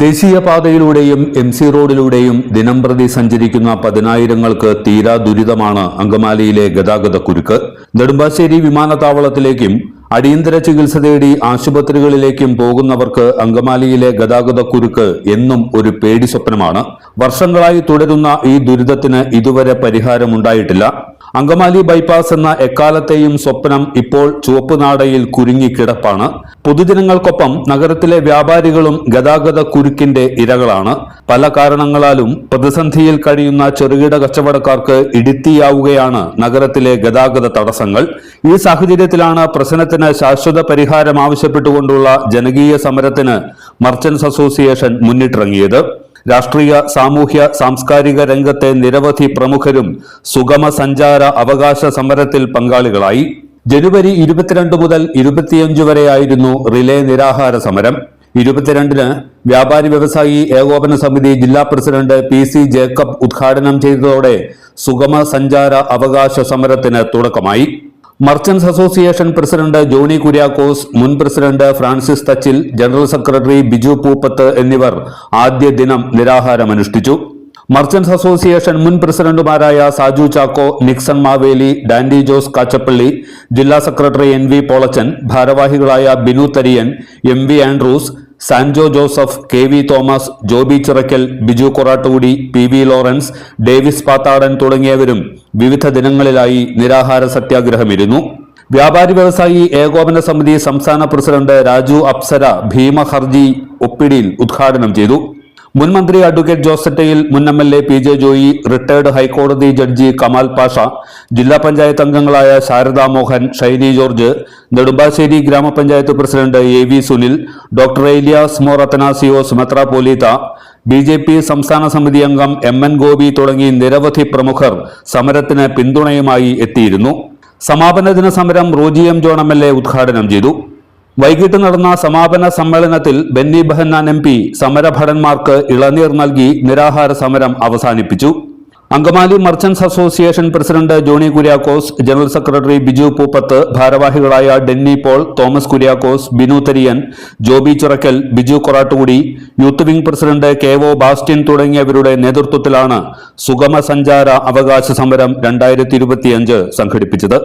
ദേശീയപാതയിലൂടെയും M C റോഡിലൂടെയും ദിനംപ്രതി സഞ്ചരിക്കുന്ന പതിനായിരങ്ങൾക്ക് തീരാ ദുരിതമാണ് അങ്കമാലിയിലെ ഗതാഗത കുരുക്ക്. നെടുമ്പാശ്ശേരി വിമാനത്താവളത്തിലേക്കും അടിയന്തര ചികിത്സ തേടി ആശുപത്രികളിലേക്കും പോകുന്നവർക്ക് അങ്കമാലിയിലെ ഗതാഗത കുരുക്ക് എന്നും ഒരു പേടി സ്വപ്നമാണ്. വർഷങ്ങളായി തുടരുന്ന ഈ ദുരിതത്തിന് ഇതുവരെ പരിഹാരമുണ്ടായിട്ടില്ല. അങ്കമാലി ബൈപ്പാസ് എന്ന എക്കാലത്തെയും സ്വപ്നം ഇപ്പോൾ ചുവപ്പുനാടയിൽ കുരുങ്ങിക്കിടപ്പാണ് പൊതുജനങ്ങൾക്കൊപ്പം നഗരത്തിലെ വ്യാപാരികളും ഗതാഗത കുരുക്കിന്റെ ഇരകളാണ്. പല കാരണങ്ങളാലും പ്രതിസന്ധിയിൽ കഴിയുന്ന ചെറുകിട കച്ചവടക്കാർക്ക് ഇടുത്തിയാവുകയാണ് നഗരത്തിലെ ഗതാഗത തടസ്സങ്ങൾ. ഈ സാഹചര്യത്തിലാണ് പ്രശ്നത്തിന് ശാശ്വത പരിഹാരം ആവശ്യപ്പെട്ടുകൊണ്ടുള്ള ജനകീയ സമരത്തിന് മർച്ചന്റ്സ് അസോസിയേഷൻ മുന്നിട്ടിറങ്ങിയത്. രാഷ്ട്രീയ സാമൂഹ്യ സാംസ്കാരിക രംഗത്തെ നിരവധി പ്രമുഖരും സുഗമ സഞ്ചാര അവകാശ സമരത്തിൽ പങ്കാളികളായി. ജനുവരി ഇരുപത്തിരണ്ട് മുതൽ ഇരുപത്തിയഞ്ച് വരെയായിരുന്നു റിലേ നിരാഹാര സമരം. ഇരുപത്തിരണ്ടിന് വ്യാപാരി വ്യവസായി ഏകോപന സമിതി ജില്ലാ പ്രസിഡന്റ് പി സി ജേക്കബ് ഉദ്ഘാടനം ചെയ്തതോടെ സുഗമ സഞ്ചാര അവകാശ സമരത്തിന് തുടക്കമായി. Merchants association president Johny Kuriakose മുൻ president Francis Thachil general secretary Biju Pooppath എന്നിവർ ആദ്യ ദിനം നിരാഹാരമനുഷ്ഠിച്ചു. മർച്ചന്റ്സ് അസോസിയേഷൻ മുൻ പ്രസിഡന്റുമാരായ Saju Chacko Nixon Maveli Dandy Jose Kachappilly ജില്ലാ സെക്രട്ടറി എൻ വി പോളച്ചൻ ഭാരവാഹികളായ Binu Thariyan M V Andrews Sanjo Joseph K V Thomas Joby Chirakkal Biju Korattukudi P V Lawrence Davis Pathadan തുടങ്ങിയവരും വിവിധ ദിനങ്ങളിലായി നിരാഹാര സത്യാഗ്രഹമിരുന്നു. വ്യാപാരി വ്യവസായി ഏകോപന സമിതി സംസ്ഥാന പ്രസിഡന്റ് രാജു അപ്സര ഭീമ ഹർജി ഒപ്പിടിയിൽ ഉദ്ഘാടനം ചെയ്തു. മുൻ മന്ത്രി അഡ്വക്കേറ്റ് ജോസറ്റയിൽ മുൻ M L A P J Joy retired ഹൈക്കോടതി ജഡ്ജി കമാൽ പാഷ ജില്ലാ പഞ്ചായത്ത് അംഗങ്ങളായ Sharada Mohan Shiny George Nedumbassery grama panchayat president A V Sunil doctor Elias Mor Athanasios മെത്രാപോലീത്ത B J P സംസ്ഥാന സമിതി അംഗം എം എൻ ഗോപി തുടങ്ങി നിരവധി പ്രമുഖർ സമരത്തിന് പിന്തുണയുമായി എത്തിയിരുന്നു. സമാപന ദിന സമരം Roji M John M L A ഉദ്ഘാടനം ചെയ്തു. വൈകിട്ട് നടന്ന സമാപന സമ്മേളനത്തിൽ ബെന്നി ബെഹന്നാൻ എം പി സമരഭടന്മാർക്ക് ഇളനീർ നൽകി നിരാഹാര സമരം അവസാനിപ്പിച്ചു. Angamaly merchants association president Johny Kuriakose general secretary Biju Pooppath ഭാരവാഹികളായ Denny Paul Thomas Kuriakose Binu Thariyan Joby Chirakkal Biju Korattukudi youth wing president K O Bastin തുടങ്ങിയവരുടെ നേതൃത്വത്തിലാണ് സുഗമ സഞ്ചാര അവകാശ സമരം രണ്ടായിരത്തി സംഘടിപ്പിച്ചത്.